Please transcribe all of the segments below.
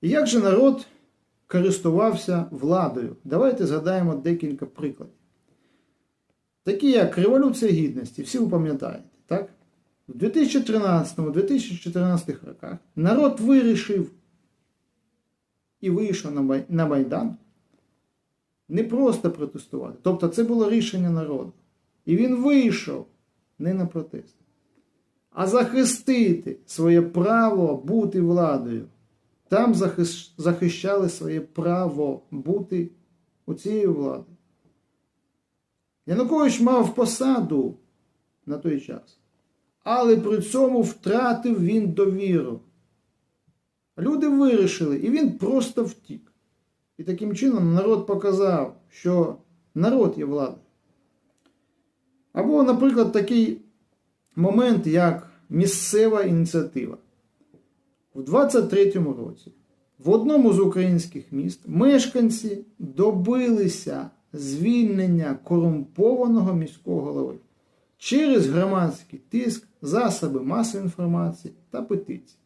І як же народ користувався владою? Давайте згадаємо декілька прикладів. Такі як Революція Гідності, всі ви пам'ятаєте, так? У 2013-2014 роках народ вирішив і вийшов на Майдан не просто протестувати. Тобто це було рішення народу. І він вийшов не на протест, а захистити своє право бути владою. Там захищали своє право бути у цієї влади. Янукович мав посаду на той час, але при цьому втратив він довіру. Люди вирішили, і він просто втік. І таким чином народ показав, що народ є владою. Або, наприклад, такий момент, як місцева ініціатива. У 23-му році в одному з українських міст мешканці добилися звільнення корумпованого міського голови через громадський тиск, засоби масової інформації та петиції.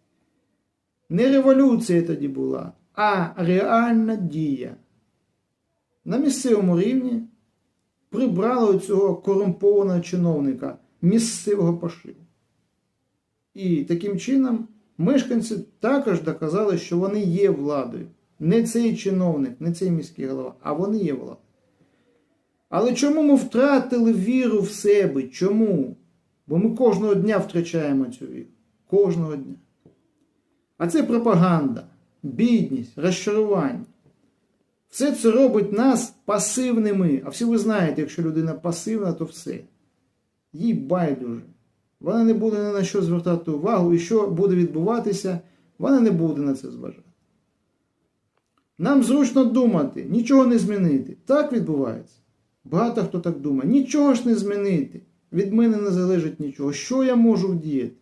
Не революція тоді була, а реальна дія. На місцевому рівні прибрали цього корумпованого чиновника місцевого пошиву. І таким чином мешканці також доказали, що вони є владою. Не цей чиновник, не цей міський голова, а вони є владою. Але чому ми втратили віру в себе? Чому? Бо ми кожного дня втрачаємо цю віру. Кожного дня. А це пропаганда, бідність, розчарування. Все це робить нас пасивними. А всі ви знаєте, якщо людина пасивна, то все. Їй байдуже. Вона не буде ні на що звертати увагу, і що буде відбуватися, вона не буде на це зважати. Нам зручно думати, нічого не змінити. Так відбувається. Багато хто так думає. Нічого ж не змінити. Від мене не залежить нічого. Що я можу вдіяти?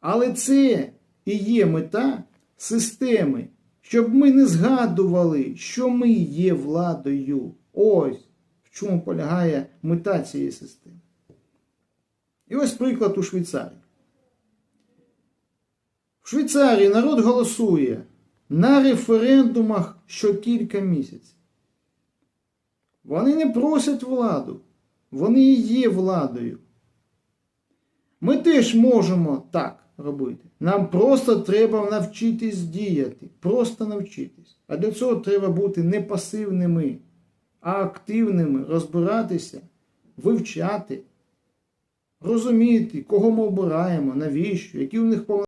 Але це і є мета системи, щоб ми не згадували, що ми є владою. Ось в чому полягає мета цієї системи. І ось приклад у Швейцарії. В Швейцарії народ голосує на референдумах щокілька місяців. Вони не просять владу, вони і є владою. Ми теж можемо так робити. Нам просто треба навчитись діяти. Просто навчитись. А для цього треба бути не пасивними, а активними, розбиратися, вивчати, розуміти, кого ми обираємо, навіщо, які в них повинні.